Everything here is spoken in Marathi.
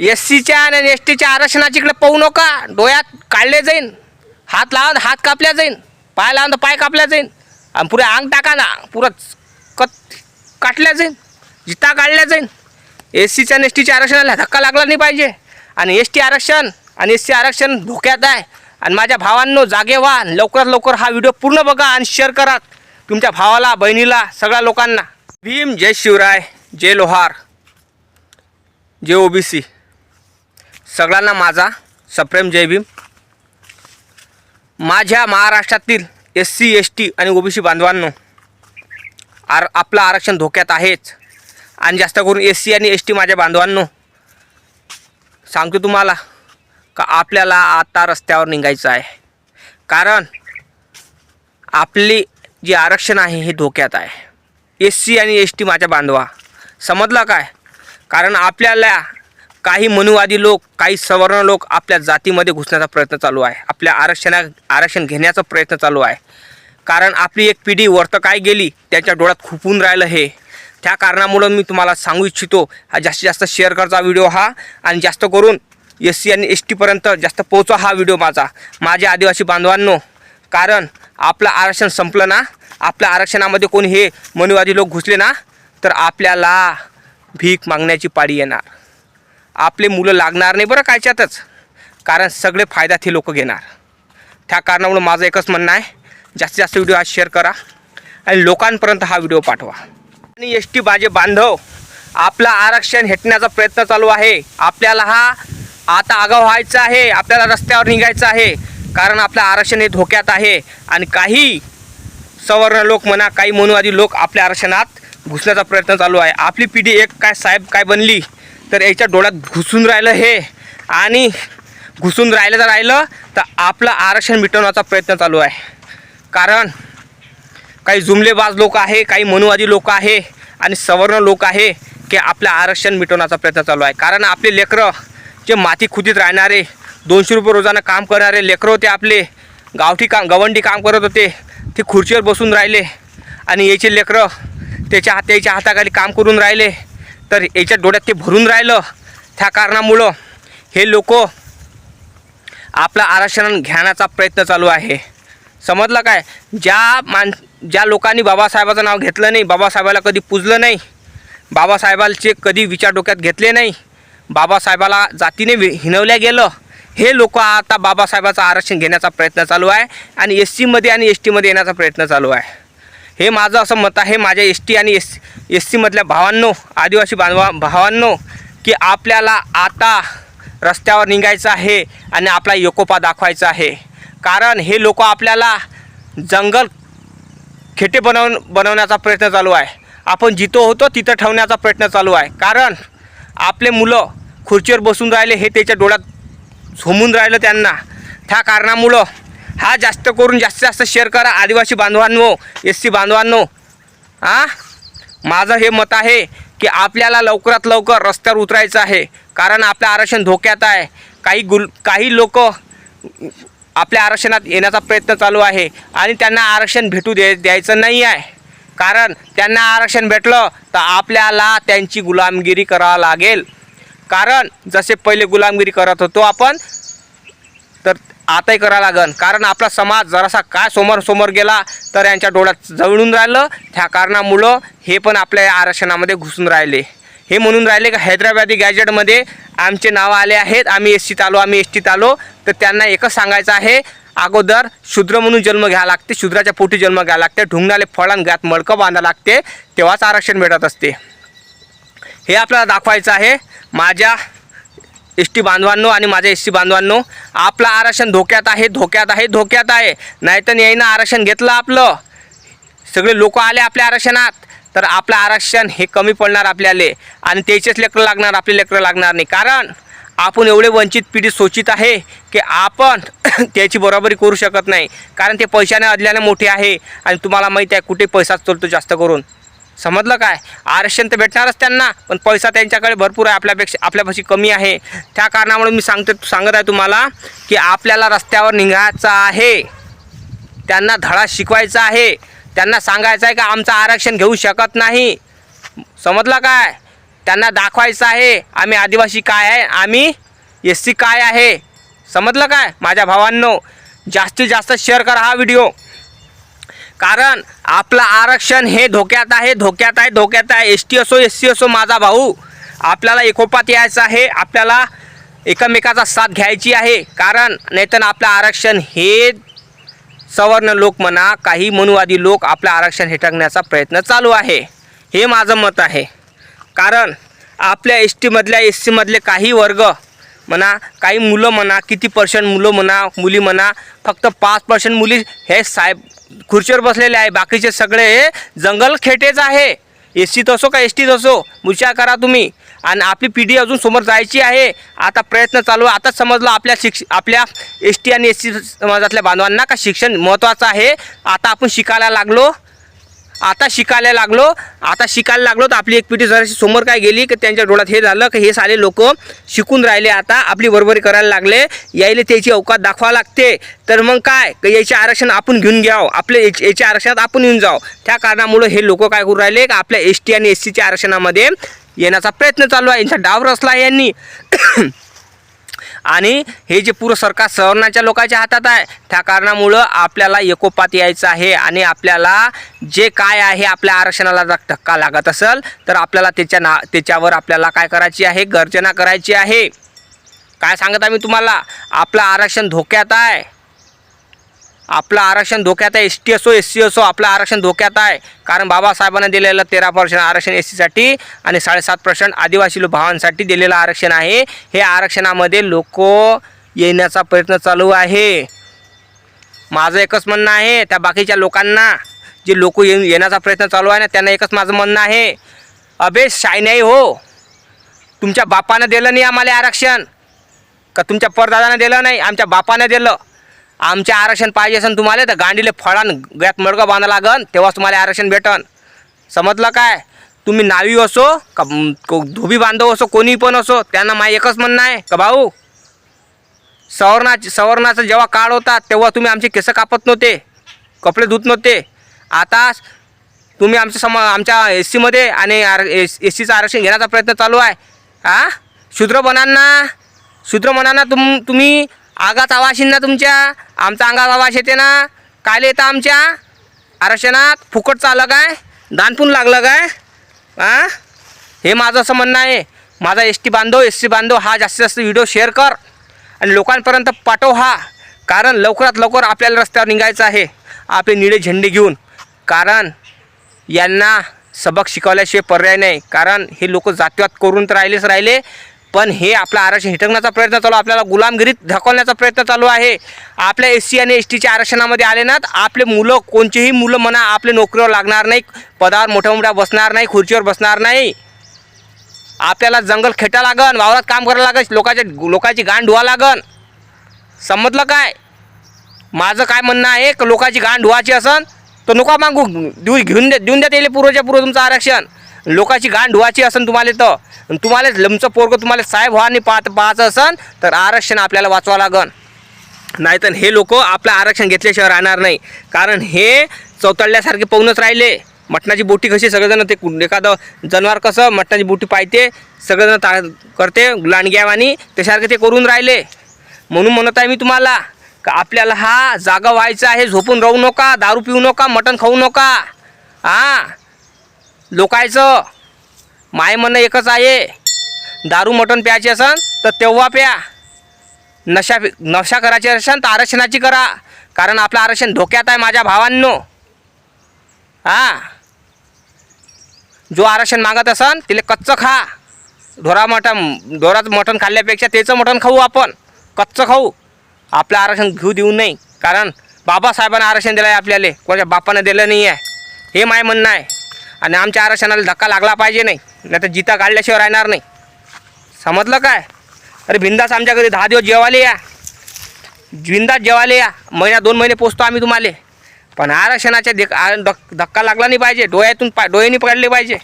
एस सीच्या आणि एस टीच्या आरक्षणाची इकडे पाहू नका. डोळ्यात काढले जाईन. हात लावून हात कापल्या जाईन. पाय लावून तर पाय कापल्या जाईन. आणि पुरे अंग टाका ना. पुरं कत काटल्या जाईन. जिता काढल्या जाईन. एस सीच्या आणि एस टीच्या आरक्षणाला धक्का लागला नाही पाहिजे. आणि एस टी आरक्षण आणि एस सी आरक्षण धोक्यात आहे. आणि माझ्या भावांनो जागे व्हा. लवकरात लवकर हा व्हिडिओ पूर्ण बघा आणि शेअर करा. तुमच्या भावाला बहिणीला सगळ्या लोकांना. भीम जय शिवराय जय लोहार जय ओबीसी. सगळ्यांना माझा सप्रेम जय भीम. माझ्या महाराष्ट्रातील एस सी एस टी आणि ओबीसी बांधवांनो आर आपलं आरक्षण धोक्यात आहेच. आणि जास्त करून एस सी आणि एस टी माझ्या बांधवांनो सांगतो तुम्हाला का आपल्याला आता रस्त्यावर निघायचं आहे. कारण आपली जे आरक्षण आहे हे धोक्यात आहे. एस सी आणि एस टी माझ्या बांधवा समजलं काय? कारण आपल्याला काही मनुवादी लोक काही सवर्ण लोक आपल्या जातीमध्ये घुसण्याचा प्रयत्न चालू आहे. आपल्या आरक्षणा आरक्षण घेण्याचा प्रयत्न चालू आहे. कारण आपली एक पिढी वरतं काय गेली त्याच्या डोळ्यात खुपून राहिलं हे. त्या कारणामुळं मी तुम्हाला सांगू इच्छितो हा जास्तीत जास्त शेअर करचा व्हिडिओ हा. आणि जास्त करून एस सी आणि एस टीपर्यंत जास्त पोहोचा हा व्हिडिओ माझा. माझ्या आदिवासी बांधवांनो कारण आपलं आरक्षण संपलं ना आपल्या आरक्षणामध्ये कोणी हे मनुवादी लोक घुसले ना तर आपल्याला भीक मागण्याची पाळी येणार. आपले मुलं लागणार नाही बरं कायच्यातच. कारण सगळे फायदा ते लोक घेणार. त्या कारणामुळे माझं एकच म्हणणं आहे जास्तीत जास्त व्हिडिओ आज शेअर करा आणि लोकांपर्यंत हा व्हिडिओ पाठवा. आणि एस टी बाजे बांधव आपलं आरक्षण हेटण्याचा प्रयत्न चालू आहे. आपल्याला हा आता आगाव व्हायचा आहे आपल्याला रस्त्यावर निघायचं आहे. कारण आपलं आरक्षण हे धोक्यात आहे. आणि काही सवर्ण लोक म्हणा काही मनुवादी लोक आपल्या आरक्षणात घुसण्याचा प्रयत्न चालू आहे. आपली पिढी एक काय साहेब काय बनली? तर याच्या डोळ्यात घुसून राहिलं हे. आणि घुसून राहिलं तर राहिलं तर आपलं आरक्षण मिटवण्याचा प्रयत्न चालू आहे. कारण काही जुमलेबाज लोक आहे काही मनुवादी लोक आहे आणि सवर्ण लोक आहे की आपलं आरक्षण मिटवण्याचा प्रयत्न चालू आहे. कारण आपले लेकरं जे माती खुदीत राहणारे दोनशे रुपये रोजानं काम करणारे लेकरं होते आपले गावठी काम गवंडी काम करत होते ते खुर्चीवर बसून राहिले आणि याचे लेकरं त्याच्या हात त्याच्या हाताखाली काम करून राहिले. तर याच्या डोळ्यात ते भरून राहिलं. त्या कारणामुळं हे लोक आपलं आरक्षण घेण्याचा प्रयत्न चालू आहे. समजलं काय? ज्या मान ज्या लोकांनी बाबासाहेबाचं नाव घेतलं नाही बाबासाहेबाला कधी पुजलं नाही बाबासाहेबांचे कधी विचार डोक्यात घेतले नाही बाबासाहेबाला जातीने वि- हिणवल्या गेलं हे लोक आता बाबासाहेबाचं आरक्षण घेण्याचा प्रयत्न चालू आहे आणि एस सीमध्ये आणि एस टीमध्ये येण्याचा प्रयत्न चालू आहे. हे माझं असं मत आहे माझ्या एस टी आणि एस एस सीमधल्या भावांनो आदिवासी बांधवा भावांनो की आपल्याला आता रस्त्यावर निघायचं आहे आणि आपला एकोपा दाखवायचा आहे. कारण हे लोक आपल्याला जंगल खेटे बनव बनवण्याचा प्रयत्न चालू आहे. आपण जिथं होतो तिथं ठेवण्याचा प्रयत्न चालू आहे. कारण आपले मुलं खुर्चीवर बसून राहिले हे त्याच्या डोळ्यात झोमून राहिलं त्यांना. त्या कारणामुळं हा जास्त करून जास्तीत जास्त शेअर करा आदिवासी बांधवांनो एस सी बांधवांनो. हां माझं हे मत आहे की आपल्याला लवकरात लवकर रस्त्यावर उतरायचं आहे. कारण आपलं आरक्षण धोक्यात आहे. काही गुल काही लोक आपल्या आरक्षणात येण्याचा प्रयत्न चालू आहे आणि त्यांना आरक्षण भेटू दे द्यायचं नाही आहे. कारण त्यांना आरक्षण भेटलं तर आपल्याला त्यांची गुलामगिरी करावं लागेल. कारण जसे पहिले गुलामगिरी करत होतो आपण तर आताही करावं लागन. कारण आपला समाज जरासा काय समोर समोर गेला तर यांच्या डोळ्यात जवळून राहिलं. त्या कारणामुळं हे पण आपल्या आरक्षणामध्ये घुसून राहिले. हे म्हणून राहिले का हैदराबादी गॅजेटमध्ये आमचे नावं आले आहेत. आम्ही एस टीत आलो आम्ही एस टीत आलो तर त्यांना एकच सांगायचं आहे अगोदर शूद्र म्हणून जन्म घ्यावा लागते शूद्राच्या पोटी जन्म घ्यावा लागते ढुंगणाले फळान गात मडकं बांधावं लागते तेव्हाच आरक्षण भेटत असते. हे आपल्याला दाखवायचं आहे. माझ्या एस टी बांधवांनो आणि माझ्या एस सी बांधवांनो आपलं आरक्षण धोक्यात आहे धोक्यात आहे धोक्यात आहे. नाहीतर यायनं आरक्षण घेतलं आपलं. सगळे लोक आले आपल्या आरक्षणात. तर आपलं आरक्षण हे कमी पडणार आपल्याला आणि त्याचेच लेकरं लागणार आपले लेकरं लागणार नाही. कारण आपण एवढे वंचित पिढी सोचित आहे की आपण त्याची बरोबरी करू शकत नाही. कारण ते पैशाने अदल्याने मोठे आहे आणि तुम्हाला माहीत आहे कुठे पैसा चलतो जास्त करून. समजलं काय? आरक्षण तर भेटणारच त्यांना पण पैसा त्यांच्याकडे भरपूर आहे आपल्यापेक्षा आपल्यापाशी कमी आहे. त्या कारणामुळे मी सांगते सांगत आहे तुम्हाला की आपल्याला रस्त्यावर निघायचं आहे. त्यांना धडा शिकवायचा आहे. त्यांना सांगायचं आहे का आमचं आरक्षण घेऊ शकत नाही. समजलं काय? त्यांना दाखवायचं आहे आम्ही आदिवासी काय आहे आम्ही एस सी काय आहे. समजलं काय? माझ्या भावांनो जास्तीत जास्त शेअर करा हा व्हिडिओ कारण आपलं आरक्षण हे धोक्यात आहे धोक्यात आहे धोक्यात आहे. एस टी असो एस सी असो माझा भाऊ आपल्याला एकोपात यायचं आहे आपल्याला एकमेकाचा साथ घ्यायची आहे. कारण नाहीतर आपलं आरक्षण हे सवर्ण लोक म्हणा काही मनुवादी लोक आपलं आरक्षण हेटकण्याचा प्रयत्न चालू आहे. हे माझं मत आहे. कारण आपल्या एस टीमधल्या एस सीमधले काही वर्ग म्हणा काही मुलं म्हणा किती पर्सेंट मुलं म्हणा मुली म्हणा फक्त पाच पर्सेंट मुली हे साहेब खुर्चीवर बसलेले आहे. बाकीचे सगळे जंगल खेटेच आहे. एस सीत असो का एस टीत असो विचार करा तुम्ही. आणि आपली पिढी अजून समोर जायची आहे. आता प्रयत्न चालू आहे. आताच समजलं आपल्या शिक्ष आपल्या एस टी आणि एस सी समाजातल्या बांधवांना का शिक्षण महत्त्वाचं आहे. आता आपण शिकायला लागलो. आता शिकायला लागलो आता शिकायला लागलो तर आपली एक पिढी जराशी समोर काय गेली की त्यांच्या डोळ्यात हे झालं की हे सारे लोक शिकून राहिले आता आपली बरोबरी करायला लागले. यायला त्याची अवकात दाखवा लागते. तर मग काय? की याचे आरक्षण आपण घेऊन घ्यावं. आपले याचे याच्या आरक्षणात आपण येऊन जावं. त्या कारणामुळं हे लोक काय करू राहिले की आपल्या एस टी आणि एस सीच्या आरक्षणामध्ये येण्याचा प्रयत्न चालू आहे. यांचा डाव रचला आहे यांनी. आणि हे जे पुरं सरकार सवर्णाच्या लोकांच्या हातात आहे त्या कारणामुळं आपल्याला एकोपात यायचं आहे आणि आपल्याला जे काय आहे आपल्या आरक्षणाला जर धक्का लागत असेल तर आपल्याला त्याच्या ना त्याच्यावर आपल्याला काय करायची आहे गर्जना करायची आहे. काय सांगत आहे मी तुम्हाला? आपलं आरक्षण धोक्यात आहे. आपलं आरक्षण धोक्यात आहे. एस टी असो एस सी असो आपलं आरक्षण धोक्यात आहे. कारण बाबासाहेबांना दिलेलं तेरा पर्सेंट आरक्षण एस सीसाठी आणि साडेसात पर्सेंट आदिवासी भावांसाठी दिलेलं आरक्षण आहे. हे आरक्षणामध्ये लोक येण्याचा प्रयत्न चालू आहे. माझं एकच म्हणणं आहे त्या बाकीच्या लोकांना जे लोक ये येण्याचा प्रयत्न चालू आहे ना त्यांना एकच माझं म्हणणं आहे. अबे शायनाई हो. तुमच्या बापानं दिलं नाही आम्हाला आरक्षण. का तुमच्या परदादानं दिलं नाही? आमच्या बापानं दिलं. आमचे आरक्षण पाहिजे असेल तुम्हाला तर गांडीले फळान गळ्यात मडगं बांधा लागन तेव्हाच तुम्हाला आरक्षण भेटन. समजलं काय? तुम्ही नावी असो का धोबी बांधव असो कोणी पण असो त्यांना माय एकच म्हणणं आहे का भाऊ? सवर्णा सवर्णाचा जेव्हा काळ होता तेव्हा तुम्ही आमचे केस कापत नव्हते कपडे धुत नव्हते. आता तुम्ही आमच्या सम आमच्या एस सीमध्ये आणि आर एस एस सीचं आरक्षण घेण्याचा प्रयत्न चालू आहे. हा शूद्र बनांना शूद्र म्हणाना तुम तुम्ही आगाच आवाज येईन ना तुमच्या? आमचा अंगात आवाज येते ना? कायले येतं आमच्या? आरक्षणात फुकट चाललं काय? दानपून लागलं काय? हा हे माझं असं म्हणणं आहे. माझा एस टी बांधव एस सी बांधव हा जास्तीत जास्त व्हिडिओ शेअर कर. आणि लोकांपर्यंत पाठव हा. कारण लवकरात लवकर आपल्याला रस्त्यावर निघायचं आहे. आपले निळे झेंडे घेऊन. कारण यांना सबक शिकवल्याशिवाय पर्याय नाही. कारण हे लोक जातीवाद करून तर राहिलेच राहिले. पण हे आपलं आरक्षण हिटकण्याचा प्रयत्न चालू आपल्याला गुलामगिरीत ढकलण्याचा प्रयत्न चालू आहे. आपल्या एस सी आणि एस टीच्या आरक्षणामध्ये आले ना आपले मुलं कोणचेही मुलं म्हणा आपले नोकरीवर लागणार नाही पदावर मोठ्या मोठ्या बसणार नाही खुर्चीवर बसणार नाही. आपल्याला जंगल खेटा लागन वावरात काम करायला लागन लोकांच्या लोकांची गाण धुवा लागन. समजलं काय? माझं काय म्हणणं आहे की लोकांची गाण धुवायची असन तर नका मागू. देऊ घेऊन द्या देऊन द्या त्याला पूर्वच्या पूर्व तुमचं आरक्षण. लोकांची गाण धुवायची असन तुम्हाला तर तुम्हाला लमचं पोरगं तुम्हाला साहेब व्हाने पाहत पाहायचं असन तर आरक्षण आपल्याला वाचवा लागन. नाहीतर हे लोक आपलं आरक्षण घेतल्याशिवाय राहणार नाही. कारण हे चौतळल्यासारखे पाहूनच राहिले. मटणाची बोटी कशी सगळेजण ते एखादं जनावर कसं मटणाची बोटी पाहते सगळेजण ता करते लांडग्यावानी त्यासारखे ते करून राहिले. म्हणून म्हणत आहे मी तुम्हाला का आपल्याला हा जागा व्हायचा आहे झोपून राहू नका दारू पिऊ नका मटण खाऊ नका. हां? लोकायचं. माय म्हणणं एकच आहे दारू मटण प्यायचे असन तर तेव्हा प्या. नशा नशा करायची असेल तर आरक्षणाची करा. कारण आपलं आरक्षण धोक्यात आहे माझ्या भावांनो. हां. जो आरक्षण मागत असन तिला कच्चं खा. ढोरा मटण ढोराचं मटण खाल्ल्यापेक्षा त्याचं मटण खाऊ आपण. कच्चं खाऊ. आपलं आरक्षण घेऊ देऊ नाही कारण बाबासाहेबांना आरक्षण दिलं आहे आपल्याला. कोणाच्या बापानं दिलं नाही आहे हे माय म्हणणं आहे. आणि आमच्या आरक्षणाला धक्का लागला पाहिजे नाही नाही तर जिता काढल्याशिवाय राहणार नाही. समजलं काय? अरे बिंदास आमच्या घरी दहा दिवस जेवाले या. बिंदास जेवाले या. महिना दोन महिने पोचतो आम्ही तुम्हाला. पण आरक्षणाच्या देख धक्का लागला नाही पाहिजे. डोळ्यातून पा डोळ्यांनी पडले पाहिजे.